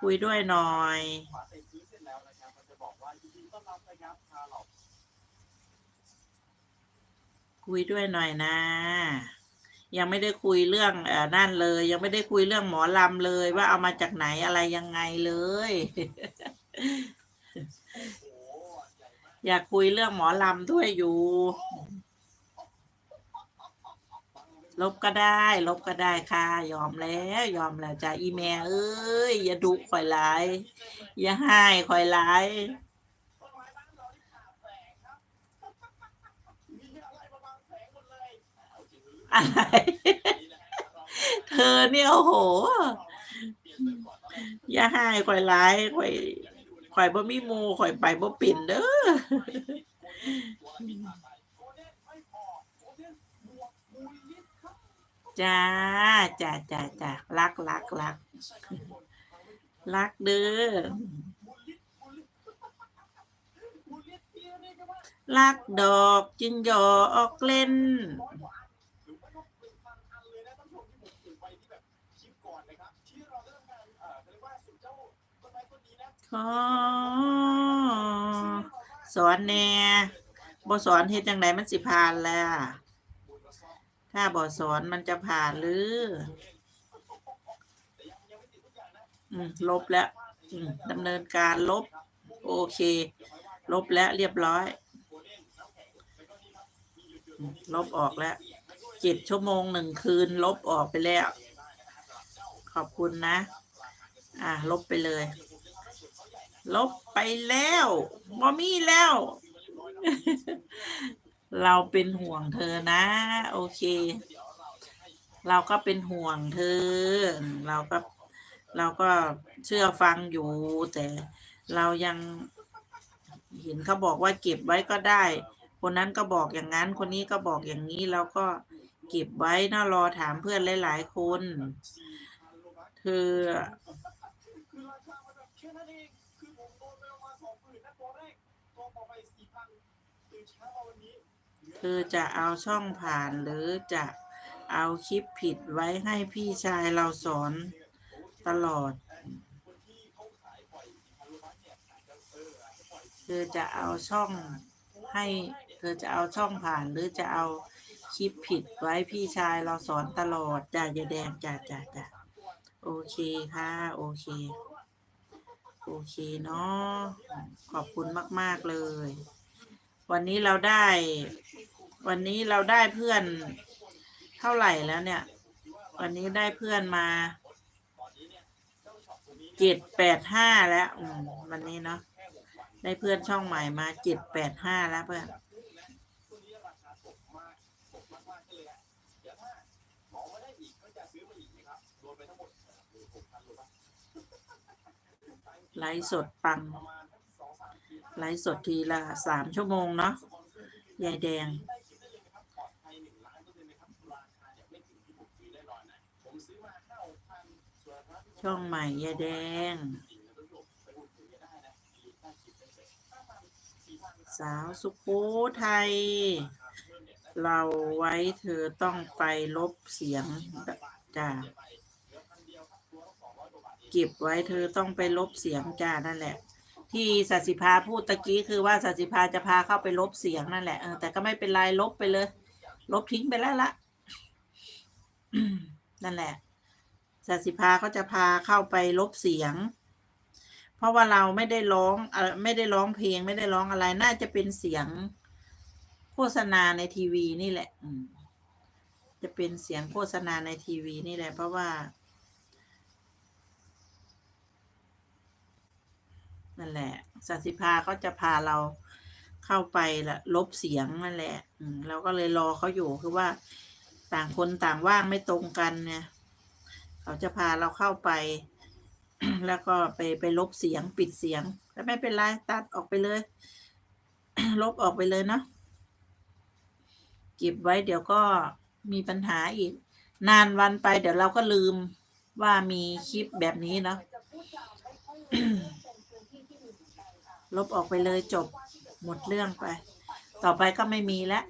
คุยด้วยหน่อย คุยด้วยหน่อยนะ ยังไม่ได้คุยเรื่องเออนั่นเลย ยังไม่ได้คุยเรื่องหมอลำเลย ว่าเอามาจากไหนอะไรยังไงเลย อยากคุยเรื่องหมอลำด้วยอยู่ ลบก็ได้ ลบก็ได้ค่ะ ยอมแล้ว ยอมแล้วจ้ะอีแม่เอ้ย อย่าดุข่อยหลาย อย่าให้ข่อยหลายอะไรเธอเนี่ยโอ้โห อย่าให้ข่อยหลายข่อยข่อยบ่มีมูข่อยไปบ่เป็นเด้อ จ้าจ้าจ้าจ้ารักรักรักรักเด้อรักดอกจึงหยอกเล่นขอสอนแน่บ่สอนเฮ็ดจังไดมันสิผ่านแล่ะ ถ้าบ่สอนมันจะผ่านหรือ อืม ลบแล้ว อืมดำเนินการลบ โอเค ลบแล้วเรียบร้อย ลบออกแล้วเจ็ดชั่วโมงหนึ่งคืน ลบออกไปแล้ว ขอบคุณนะ อ่า ลบไปเลย ลบไปแล้วบอมี่แล้ว เราเป็นห่วงเธอนะ โอเค เราก็เป็นห่วงเธอ เราก็เราก็เชื่อฟังอยู่ แต่เรายังเห็นเขาบอกว่าเก็บไว้ก็ได้ คนนั้นก็บอกอย่างนั้น คนนี้ก็บอกอย่างนี้เราก็เก็บไว้นะรอถามเพื่อนหลายๆคนเธอเธอจะเอาช่องผ่านหรือจะเอาคลิปผิดไว้ให้พี่ชายเราสอนตลอด เธอจะเอาช่องให้ เธอจะเอาช่องผ่านหรือจะเอาคลิปผิดไว้พี่ชายเราสอนตลอดจ้ะยาแดงจ้ะจ้ะจ้ะโอเคค่ะ โอเค โอเคเนาะขอบคุณมาก ๆ เลย วันนี้เราได้ วันนี้เราได้เพื่อนเท่าไหร่แล้วเนี่ย วันนี้ได้เพื่อนมาเจ็ดแปดห้าแล้วอืมวันนี้เนาะได้เพื่อนช่องใหม่มาเจ็ดแปดห้าแล้วเพื่อนไลฟ์สดปัง ไลฟ์สดทีละสามชั่วโมงเนาะยายแดง ช่องใหม่ยายแดง สาวสุโขทัยเราไว้เธอต้องไปลบเสียงจ้าเก็บไว้เธอต้องไปลบเสียงจ้านั่นแหละ ที่สัสิภาพูดตะกี้คือว่าสัสิภาจะพาเข้าไปลบเสียงนั่นแหละเออแต่ก็ไม่เป็นไรลบไปเลย ลบทิ้งไปแล้วละนั่นแหละสัสิภาเขาจะพาเข้าไปลบเสียง เพราะว่าเราไม่ได้ร้องเออไม่ได้ร้องเพลงไม่ได้ร้องอะไร น่าจะเป็นเสียงโฆษณาในทีวีนี่แหละอืจะเป็นเสียงโฆษณาในทีวีนี่แหละ เพราะว่า นั่นแหละสัสิภาเขาจะพาเราเข้าไปละลบเสียงนั่นแหละอืมเราก็เลยรอเขาอยู่คือว่าต่างคนต่างว่างไม่ตรงกันเนี่ยเขาจะพาเราเข้าไป แล้วก็ไปไปลบเสียงปิดเสียงแต่ไม่เป็นไรตัดออกไปเลย ลบออกไปเลยเนาะเก็บไว้เดี๋ยวก็มีปัญหาอีก นานวันไปเดี๋ยวเราก็ลืมว่ามีคลิปแบบนี้เนาะ ลบออกไปเลยจบหมดเรื่องไป ต่อไปก็ไม่มีแล้ว